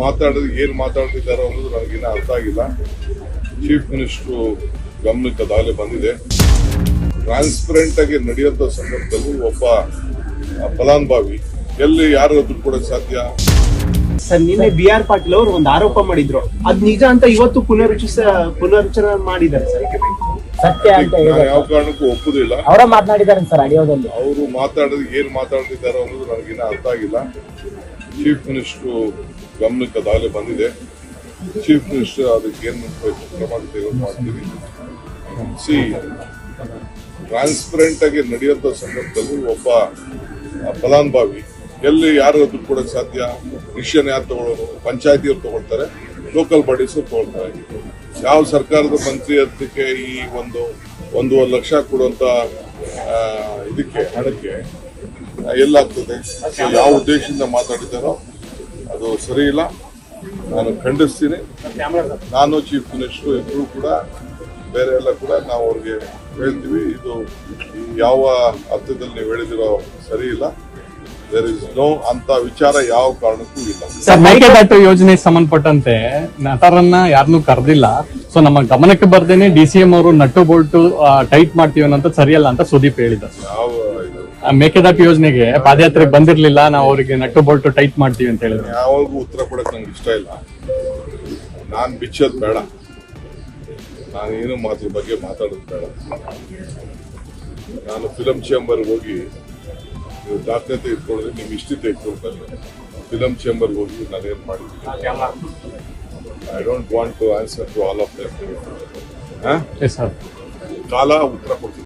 ಮಾತಾಡಿದ್ರೆ ಏನು ಮಾತಾಡ್ತಿದ್ದಾರೋ ಅನ್ನೋದು ನನಗಿನ್ನ ಅರ್ಥ ಆಗಿಲ್ಲ. ಚೀಫ್ ಮಿನಿಸ್ಟ್ರು ಗಮನಕ್ಕೆ ಅದಾಗಲೇ ಬಂದಿದೆ. ಟ್ರಾನ್ಸ್ಪರೆಂಟ್ ಆಗಿ ನಡೆಯುವಂತ ಸಂದರ್ಭದಲ್ಲಿ ಒಬ್ಬ ಆ, ಫಲಾನುಭವಿ ಎಲ್ಲಿ ಯಾರು ದುಡ್ಡು ಕೊಡಕ್ ಸಾಧ್ಯ? ಸರ್ ನಿನ್ನೆ ಬಿ ಆರ್ ಪಾಟೀಲ್ ಅವರು ಒಂದು ಆರೋಪ ಮಾಡಿದ್ರು. ಅದ್ ನಿಜ ಅಂತ ಇವತ್ತು ಪುನರುಚಿಸ ಪುನರುಚ್ಚರ ಮಾಡಿದ್ದಾರೆ ಸರ್. ಸತ್ಯ ಅಂತ ನಾನು ಹೇಳಿದ್ದಾರೆ ಯಾವ ಕಾರಣಕ್ಕೂ ಒಪ್ಪುದಿಲ್ಲ. ಅವರ ಮಾತನಾಡಿದ್ದಾರೆ ಸರ್ ಆಡಿಯೋದಲ್ಲಿ. ಅವರು ಮಾತಾಡೋದು ಏನ್ ಮಾತಾಡ್ತಿದ್ದಾರೋ ಅನ್ನೋದು ನನಗಿನ್ನ ಅರ್ಥ ಆಗಿಲ್ಲ. ಚೀಫ್ ಮಿನಿಸ್ಟ್ರು ಗಮನಕ್ಕೆ ಅದಾಗಲೇ ಬಂದಿದೆ. ಚೀಫ್ ಮಿನಿಸ್ಟರ್ ಅದಕ್ಕೆ ಏನು ಕ್ರಮ ಮಾಡ್ತೀವಿ. ಸಿ ಟ್ರಾನ್ಸ್ಪರೆಂಟ್ ಆಗಿ ನಡೆಯುವಂತ ಸಂದರ್ಭದಲ್ಲಿ ಒಬ್ಬ ಫಲಾನುಭವಿ, ಎಲ್ಲಿ ಯಾರು ದುಡ್ಡು ಕೊಡಕ್ ಸಾಧ್ಯ? ಡಿಸಿಷನ್ ಯಾರು ತಗೊಳ್ಳೋರು ಪಂಚಾಯತಿಯವ್ರು ತಗೊಳ್ತಾರೆ. ಲೋಕಲ್ ಬಾಡೀಸ್ ತಗೊಳ್ತಾರೆ. ಯಾವ ಸರ್ಕಾರದ ಮಂತ್ರಿ ಅದಕ್ಕೆ ಈ ಒಂದು ಒಂದೂವರೆ ಲಕ್ಷ ಕೊಡುವಂತ ಇದಕ್ಕೆ ಹಣಕ್ಕೆ ಎಲ್ಲಾಗ್ತದೆ ಯಾವ ಉದ್ದೇಶದಿಂದ ಮಾತಾಡಿದ್ದಾರೋ ಅದು ಸರಿ ಇಲ್ಲ. ನಾನು ಖಂಡಿಸ್ತೀನಿ. ನಾನು ಚೀಫ್ ಮಿನಿಸ್ಟರ್ ಇಬ್ಬರು ಕೂಡ ಬೇರೆ ಎಲ್ಲ ಕೂಡ ನಾವು ಅವ್ರಿಗೆ ಹೇಳ್ತೀವಿ ಇದು ಯಾವ ಅರ್ಥದಲ್ಲಿ ನೀವು ಹೇಳಿದಿರೋ ಸರಿ ಇಲ್ಲ. ದೇರ್ ಇಸ್ ನೋ ಅಂತ ವಿಚಾರ ಯಾವ ಕಾರಣಕ್ಕೂ ಇಲ್ಲ. ಸರ್ ಮೇಕೆದಾಟು ಯೋಜನೆ ಸಂಬಂಧಪಟ್ಟಂತೆ ನಟರನ್ನ ಯಾರನ್ನೂ ಕರೆದಿಲ್ಲ. ಸೊ ನಮ್ಮ ಗಮನಕ್ಕೆ ಬರ್ದೇನೆ ಡಿ ಸಿ ಎಂ ಅವರು ನಟ್ಟು ಬೋಲ್ಟು ಟೈಟ್ ಮಾಡ್ತೀವಿ ಅಂತ ಸರಿಯಲ್ಲ ಅಂತ ಸುದೀಪ್ ಹೇಳಿದ್ದಾರೆ. ಯಾವ ಮೇಕೆದಾಟು ಯೋಜನೆಗೆ ಪಾದಯಾತ್ರೆ ಬಂದಿರ್ಲಿಲ್ಲ ನಾವು ಅವರಿಗೆ ನಟ್ಟು ಬೋಲ್ಟು ಟೈಟ್ ಮಾಡ್ತೀವಿ ಅಂತ ಹೇಳಿದ್ರೆ. ಯಾವಾಗೂ ಉತ್ತರ ಕೊಡಕ್ ನಂಗೆ ಇಷ್ಟ ಇಲ್ಲ. ನಾನು ಬಿಚ್ಚೋದು ಬೇಡ. ನಾನು ಏನು ಮಾತ್ರ ಬಗ್ಗೆ ಮಾತಾಡೋದು ಬೇಡ. ನಾನು ಫಿಲಮ್ ಚೇಂಬರ್ಗೆ ಹೋಗಿ ನೀವು ದಾಖಲೆ ಇಟ್ಕೊಂಡ್ರೆ ನಿಮ್ ಇಷ್ಟಿ ತೆಗೆದುಕೊಳ್ತಾರೆ ಫಿಲಮ್ ಚೇಂಬರ್ಗೆ ಹೋಗಿ ನಾನೇನು ಮಾಡಿದ್ದೀನಿ? I don't want to answer to all of them ಕಾಲ ಉತ್ತರ ಕೊಡ್ತೀನಿ.